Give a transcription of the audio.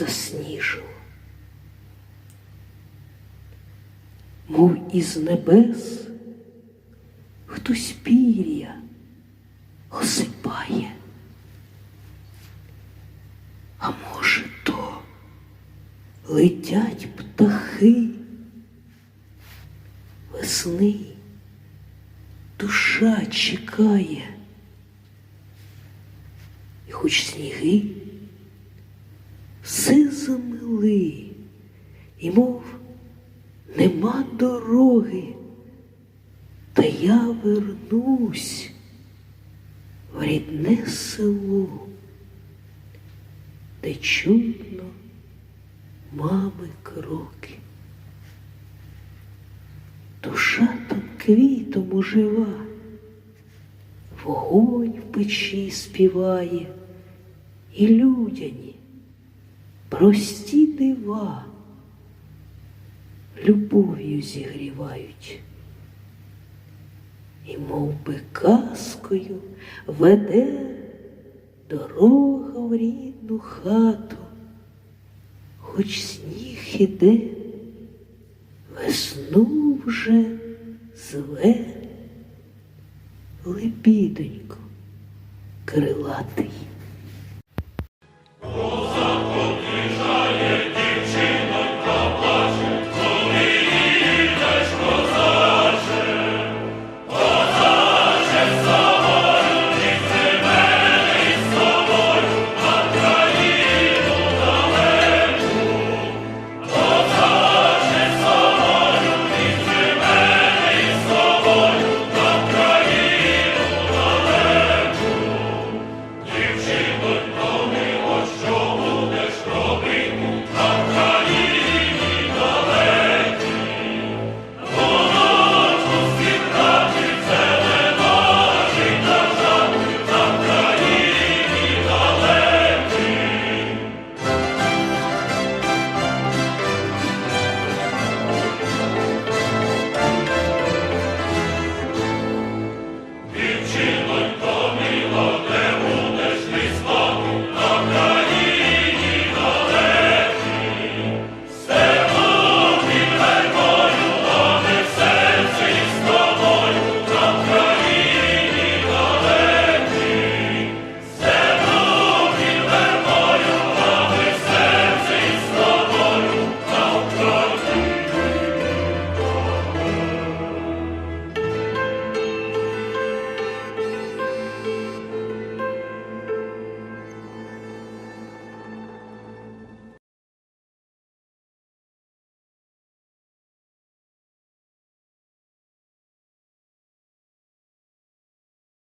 засніжило. Мов із небес хтось пір'я осипає. А може, то летять птахи весни, душа чекає, і хоч сніги замили, і мов нема дороги, та я вернусь в рідне село, де чутно мами кроки. Душа там квітом ожива, вогонь в печі співає, і людяні, прості дива, любов'ю зігрівають. І мов би казкою веде дорога в рідну хату, хоч сніг іде, весну вже зве лебідонько крилатий.